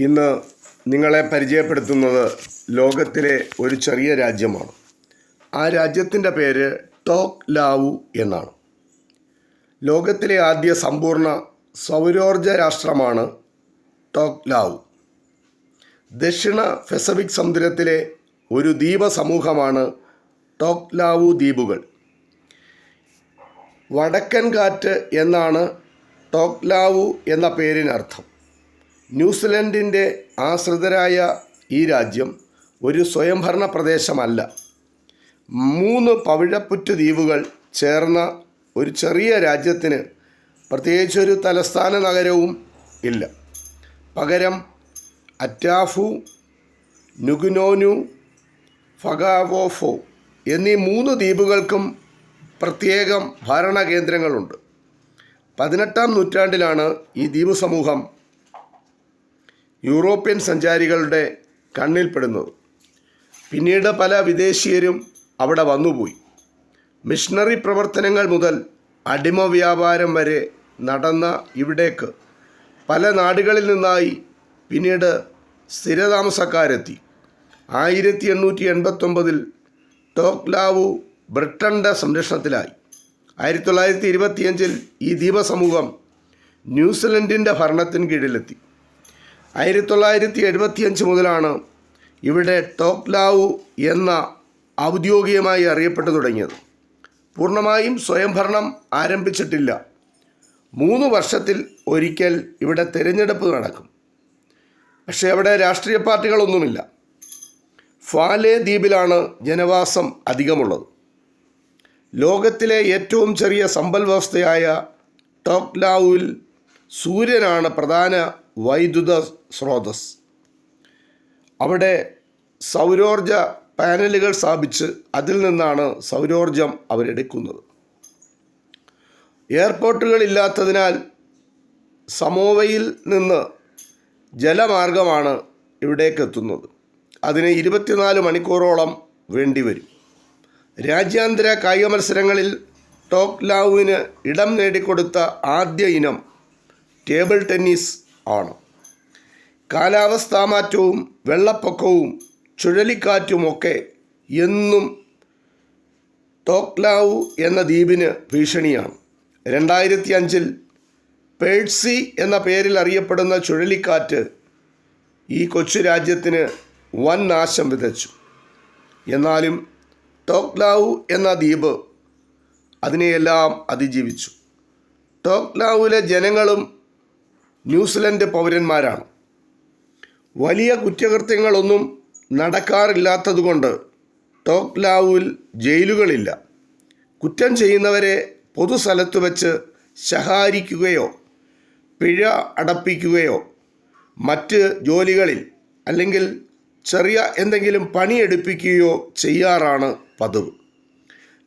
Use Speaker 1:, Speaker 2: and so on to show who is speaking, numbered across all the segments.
Speaker 1: ഇന്ന് നിങ്ങളെ പരിചയപ്പെടുത്തുന്നത് ലോകത്തിലെ ഒരു ചെറിയ രാജ്യമാണ്. ആ രാജ്യത്തിന്റെ പേര് ടോക് ലാവു എന്നാണ്. ലോകത്തിലെ ആദ്യ സമ്പൂർണ സൗരോർജ രാഷ്ട്രമാണ് ടോക് ലാവു. ദക്ഷിണ പസഫിക് സമുദ്രത്തിലെ ഒരു ദ്വീപ സമൂഹമാണ് ടോക് ലാവു ദ്വീപുകൾ. വടക്കൻ കാറ്റ് എന്നാണ് ടോക് ലാവു എന്ന പേരിനർത്ഥം. ന്യൂസിലൻഡിന്റെ ആശ്രിതരായ ഈ രാജ്യം ഒരു സ്വയംഭരണ പ്രദേശമല്ല. മൂന്ന് പവിഴപ്പുറ്റു ദ്വീപുകൾ ചേർന്ന ഒരു ചെറിയ രാജ്യത്തിന് പ്രത്യേകിച്ചൊരു തലസ്ഥാന നഗരവും ഇല്ല. പകരം അറ്റാഫു നുഗുനോനു ഫഗാവോഫോ എന്നീ മൂന്ന് ദ്വീപുകൾക്കും പ്രത്യേകം ഭരണകേന്ദ്രങ്ങളുണ്ട്. പതിനെട്ടാം നൂറ്റാണ്ടിലാണ് ഈ ദ്വീപ് സമൂഹം യൂറോപ്യൻ സഞ്ചാരികളുടെ കണ്ണിൽപ്പെടുന്നത് പിന്നീട് പല വിദേശീയരും അവിടെ വന്നുപോയി. മിഷണറി പ്രവർത്തനങ്ങൾ മുതൽ അടിമ വ്യാപാരം വരെ നടന്ന ഇവിടേക്ക് പല നാടുകളിൽ നിന്നായി പിന്നീട് സ്ഥിരതാമസക്കാരെത്തി. ആയിരത്തി എണ്ണൂറ്റി എൺപത്തൊമ്പതിൽ ടോക്ലാവു ബ്രിട്ടന്റെ സംരക്ഷണത്തിലായി. ആയിരത്തി തൊള്ളായിരത്തി ഇരുപത്തിയഞ്ചിൽ ഈ ദ്വീപസമൂഹം ന്യൂസിലൻഡിന്റെ ഭരണത്തിന് കീഴിലെത്തി. ആയിരത്തി തൊള്ളായിരത്തി എഴുപത്തിയഞ്ച് മുതലാണ് ഇവിടെ ടോക്ലാവു എന്ന ഔദ്യോഗികമായി അറിയപ്പെട്ടു തുടങ്ങിയത്. പൂർണമായും സ്വയംഭരണം ആരംഭിച്ചിട്ടില്ല. മൂന്ന് വർഷത്തിൽ ഒരിക്കൽ ഇവിടെ തിരഞ്ഞെടുപ്പ് നടക്കും. പക്ഷേ അവിടെ രാഷ്ട്രീയ പാർട്ടികളൊന്നുമില്ല. ഫാലെ ദ്വീപിലാണ് ജനവാസം അധികമുള്ളത്. ലോകത്തിലെ ഏറ്റവും ചെറിയ സമ്പൽ വ്യവസ്ഥയായ ടോക്ലാവുവിൽ സൂര്യനാണ് പ്രധാന വൈദ്യുത സ്രോതസ് അവിടെ സൗരോർജ പാനലുകൾ സ്ഥാപിച്ച് അതിൽ നിന്നാണ് സൗരോർജം അവരെടുക്കുന്നത് എയർപോർട്ടുകൾ ഇല്ലാത്തതിനാൽ സമോവയിൽ നിന്ന് ജലമാർഗമാണ് ഇവിടേക്ക് എത്തുന്നത്. അതിന് ഇരുപത്തിനാല് മണിക്കൂറോളം വേണ്ടിവരും രാജ്യാന്തര കായിക മത്സരങ്ങളിൽ ടോക്ലാവുവിന് ഇടം നേടിക്കൊടുത്ത ആദ്യ ഇനം ടേബിൾ ടെന്നീസ് ആണ്. കാലാവസ്ഥാ മാറ്റവും വെള്ളപ്പൊക്കവും ചുഴലിക്കാറ്റുമൊക്കെ എന്നും ടോക്ലാവു എന്ന ദ്വീപിന് ഭീഷണിയാണ്. രണ്ടായിരത്തി അഞ്ചിൽ പേഴ്സി എന്ന പേരിൽ അറിയപ്പെടുന്ന ചുഴലിക്കാറ്റ് ഈ കൊച്ചു രാജ്യത്തിന് വൻ നാശം വിതച്ചു. എന്നാലും ടോക്ലാവു എന്ന ദ്വീപ് അതിനെയെല്ലാം അതിജീവിച്ചു. ടോക്ലാവുവിലെ ജനങ്ങളും ന്യൂസിലൻഡ് പൗരന്മാരാണ്. വലിയ കുറ്റകൃത്യങ്ങളൊന്നും നടക്കാറില്ലാത്തതുകൊണ്ട് ടോക്ലാവുവിൽ ജയിലുകളില്ല. കുറ്റം ചെയ്യുന്നവരെ പൊതുസ്ഥലത്ത് വെച്ച് ശഹാരിക്കുകയോ പിഴ അടപ്പിക്കുകയോ മറ്റ് ജോലികളിൽ അല്ലെങ്കിൽ ചെറിയ എന്തെങ്കിലും പണിയെടുപ്പിക്കുകയോ ചെയ്യാറാണ് പതിവ്.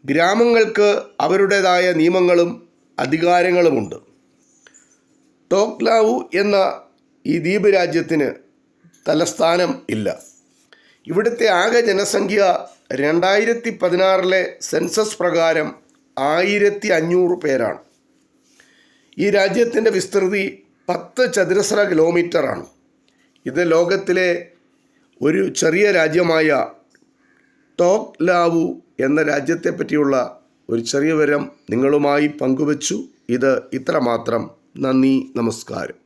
Speaker 1: ഗ്രാമങ്ങൾക്ക് അവരുടേതായ നിയമങ്ങളും അധികാരങ്ങളുമുണ്ട്. ടോക്ലാവു എന്ന ഈ ദ്വീപ് രാജ്യത്തിന് തലസ്ഥാനം ഇല്ല. ഇവിടുത്തെ ആകെ ജനസംഖ്യ രണ്ടായിരത്തി പതിനാറിലെ സെൻസസ് പ്രകാരം ആയിരത്തി അഞ്ഞൂറ് പേരാണ്. ഈ രാജ്യത്തിന്റെ വിസ്തൃതി പത്ത് ചതുരശ്ര കിലോമീറ്ററാണ്. ഇത് ലോകത്തിലെ ഒരു ചെറിയ രാജ്യമായ ടോക് ലാവു എന്ന രാജ്യത്തെ പറ്റിയുള്ള ഒരു ചെറിയ വിവരം നിങ്ങളുമായി പങ്കുവച്ചു. ഇത് ഇത്രമാത്രം. നന്ദി നമസ്കാരം.